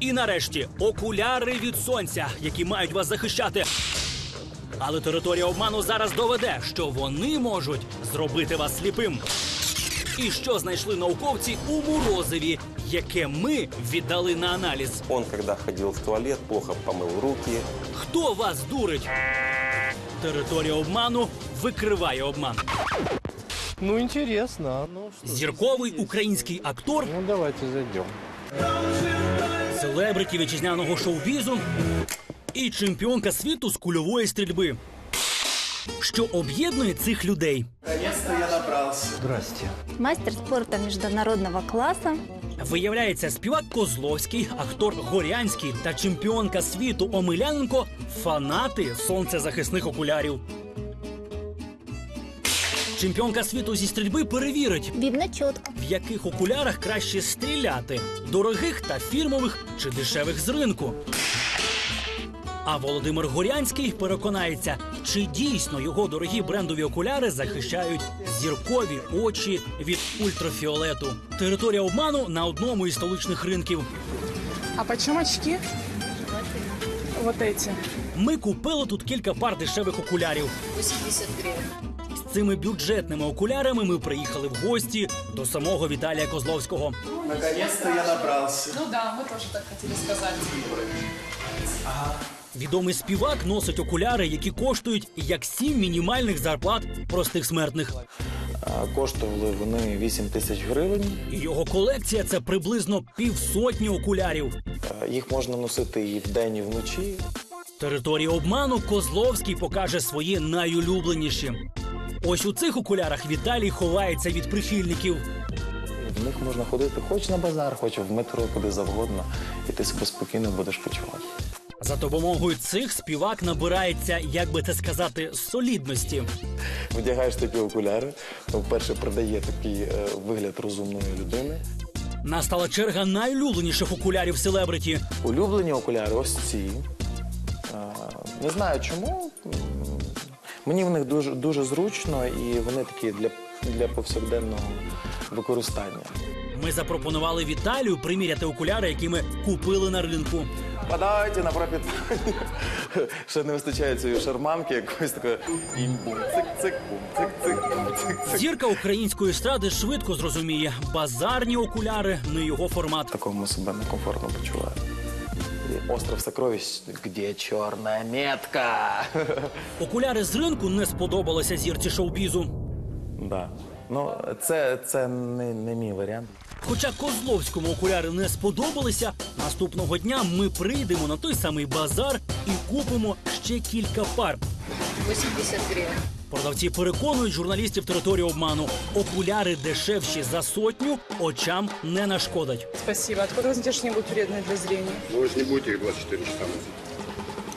І нарешті окуляри від сонця, які мають вас захищати. Але територія обману зараз доведе, що вони можуть зробити вас сліпим. І що знайшли науковці у морозиві, яке ми віддали на аналіз. Он, когда ходил в туалет, плохо помыл руки. Хто вас дурить? Територія обману викриває обман. Ну, интересно. Ну, что? Зірковий український актор, Ну, давайте зайдем. Селебриті вітчизняного шоу-бізу і чемпіонка світу з кульової стрільби. Що об'єднує цих людей? Здрасте. Мастер спорта международного класса. Виявляється, співак Козловський, актор Горянський та чемпіонка світу Омеляненко фанати сонцезахисних окулярів. Чемпіонка світу зі стрільби перевірить, Видно четко. в яких окулярах краще стріляти дорогих та фірмових чи дешевих з ринку. А Володимир Горянський переконається, чи дійсно його дорогі брендові окуляри захищають зіркові очі від ультрафіолету. Територія обману на одному із столичних ринків. А почем очки? Вот эти. Ми купили тут кілька пар дешевих окулярів. 80 гривен. Цими бюджетними окулярами ми приїхали в гості до самого Віталія Козловського. Наконец-то я набрался. Ну да, мы тоже так хотели сказать. Відомий співак носить окуляри, які коштують як сім мінімальних зарплат простих смертних. Коштували вони 8 тисяч гривень. Його колекція це приблизно півсотні окулярів. Їх можна носити і вдень, і вночі. Території обману Козловський покаже свої найулюбленіші. Ось у цих окулярах Віталій ховається від прихильників. В них можна ходити хоч на базар, хоч в метро, куди завгодно, і ти себе спокійно будеш почувати. За допомогою цих співак набирається, як би це сказати, солідності. Вдягаєш такі окуляри, то вперше придає такий е, вигляд розумної людини. Настала черга найулюбленіших окулярів селебриті. Улюблені окуляри ось ці. А, Не знаю чому. Мені в них дуже, дуже зручно і вони такі для, для повсякденного використання. Ми запропонували Віталію приміряти окуляри, які ми купили на ринку. Подайте на пропитання. Ще не вистачає цієї шарманки, якоїсь такої ім-бум, цик-цик, бум, цик-цик, бум, цик-цик. Зірка української естради швидко зрозуміє, базарні окуляри не його формат. Такому себе некомфортно почуваю. Остров сокровищ, де чорна метка. Окуляри з ринку не сподобалися зірці шоу-бізу. Да. Ну, це, це не, не мій варіант. Хоча Козловському окуляри не сподобалися, наступного дня ми прийдемо на той самий базар і купимо ще кілька пар. 80 гривен. Продавці переконують журналістів території обману. Окуляри дешевші за сотню, очам не нашкодять. Спасибо. Откуда вы знаете, что они будут вредны для зрения? Ну, вы же не будете их 24 часа носить.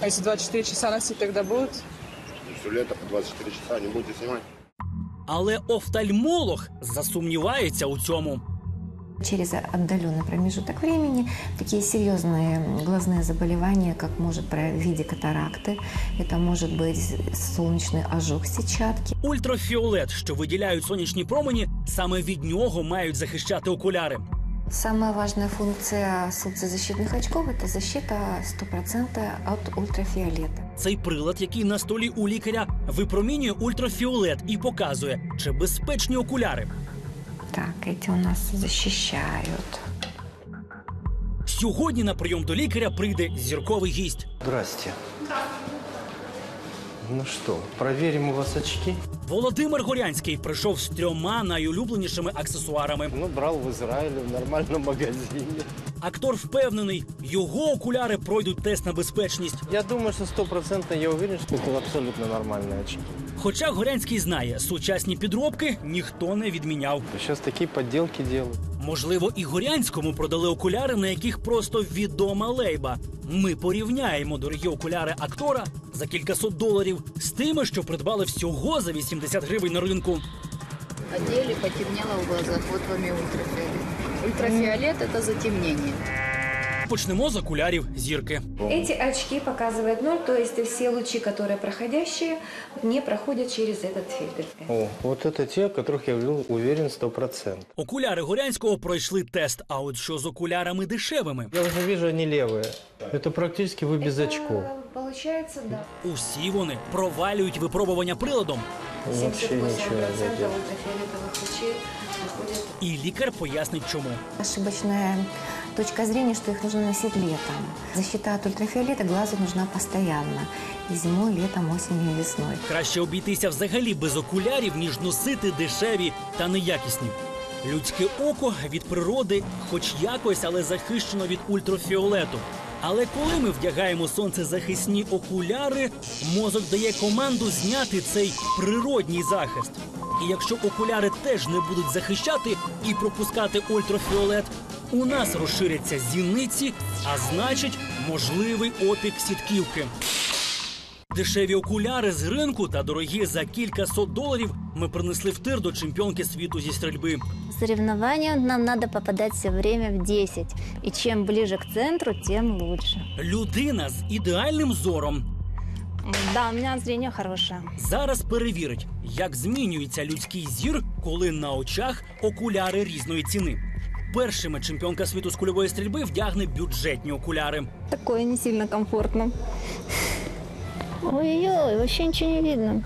А если 24 часа носить, тогда будут? Все лето по 24 часа не будете снимать. Але офтальмолог засумнівається у цьому. Через отдаленный промежуток времени такие серьезные глазные заболевания, как может про- в виде катаракты, это может быть солнечный ожог сетчатки, Ультрафіолет, що виділяють сонячні промені, саме від нього мають захищати окуляри. Самая важная функция солнцезащитных очков – это защита 100% от ультрафиолета. Цей прилад, який на столі у лікаря, випромінює ультрафіолет і показує, чи безпечні окуляри. Так, эти у нас защищают. Сьогодні на прийом до лікаря прийде зірковий гість. Здрасте. Ну что, проверим у вас очки? Володимир Горянський прийшов з трьома найулюбленішими аксесуарами. Ну, брал в Израиле в нормальном магазине. Актор впевнений, його окуляри пройдуть тест на безпечність. Я думаю, что стопроцентно я уверен, что это абсолютно нормальные очки. Хоча Горянський знає, сучасні підробки ніхто не відміняв. Сейчас такие подделки делают. Можливо, і Горянському продали окуляри, на яких просто відома лейба. Ми порівняємо дорогі окуляри актора за кількасот доларів з тими, що придбали всього за 80 гривень на ринку. Одели, потемнело в глазах. Вот вам и ультрафиолет. Ультрафиолет – это затемнение. Почнемо з окулярів зірки. Эти очки показывают ноль, то есть все лучи, которые проходящие, не проходят через этот фильтр. О, вот это те, о которых я был уверен 100%. Окуляри Горянського пройшли тест. А от що з окулярами дешевими? Я уже вижу, они левые. Это практически вы без очков. Э, Получается, да. Усі вони провалюють випробування приладом. Вообще 78% ничего не зайдет. ультрафиолетовых лучей проходят І лікар пояснить, чому. Ошибочная точка зрения, что их нужно носить летом. Защита от ультрафиолета глазу нужна постоянно. И зимой, летом, осенью и весной. Краще обійтися взагалі без окулярів, ніж носити дешеві та неякісні. Людське око від природи, хоч якось, але захищено від ультрафіолету. Але коли ми вдягаємо сонцезахисні окуляри, мозок дає команду зняти цей природній захист. І якщо окуляри теж не будуть захищати і пропускати ультрафіолет, у нас розширяться зіниці, а значить, можливий опік сітківки. Дешеві окуляри з ринку та дорогі за кілька сот доларів ми принесли в тир до чемпіонки світу зі стрільби. Соревнования нам надо попадать все время в 10. И чем ближе к центру, тем лучше. Людина з ідеальним зором Да, у меня зрение хорошее. зараз перевірить, як змінюється людський зір, коли на очах окуляри різної ціни. Першими чемпіонка світу з кульової стрільби вдягне бюджетні окуляри. Такое не сильно комфортно. Ой-ой-ой, вообще ничего не видно.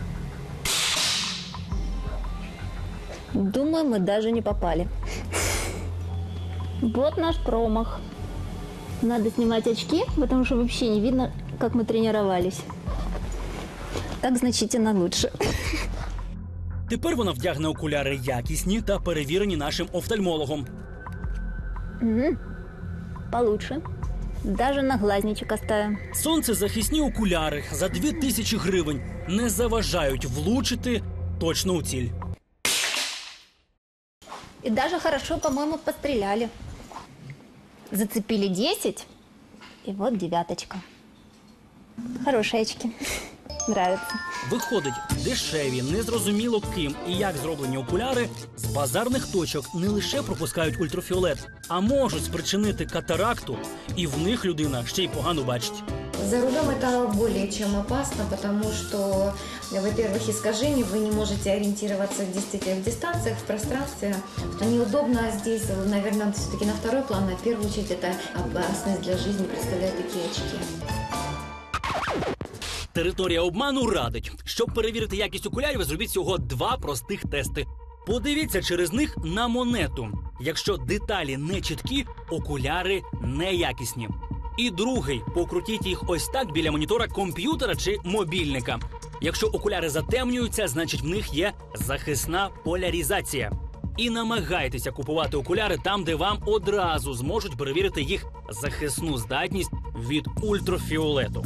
Думаю, мы даже не попали. Вот наш промах. Надо снимать очки, потому что вообще не видно, как мы тренировались. Так значительно лучше. Тепер вона вдягне окуляри якісні та перевірені нашим офтальмологом. Получше. Даже на глазничек оставим. Сонцезахисні окуляри за 2000 гривень не заважають влучити точно у ціль. И даже хорошо, по-моему, постреляли. Зацепили 10, и вот девяточка. Хорошие очки Нравится. Виходить, дешеві, незрозуміло ким і як зроблені окуляри з базарних точок не лише пропускають ультрафіолет, а можуть спричинити катаракту, і в них людина ще й погано бачить. За рулем это более чем опасно, потому что, во-первых, искажений, вы не можете ориентироваться в действительно в дистанциях, в пространстве, что неудобно а здесь, наверное, все-таки на второй план, на первую очередь, это опасность для жизни представляют такие очки. Територія обману радить, щоб перевірити якість окулярів, зробіть всього два простих тести. Подивіться через них на монету. Якщо деталі не чіткі, окуляри неякісні. І другий покрутіть їх ось так біля монітора комп'ютера чи мобільника. Якщо окуляри затемнюються, значить в них є захисна поляризація. І намагайтеся купувати окуляри там, де вам одразу зможуть перевірити їх захисну здатність від ультрафіолету.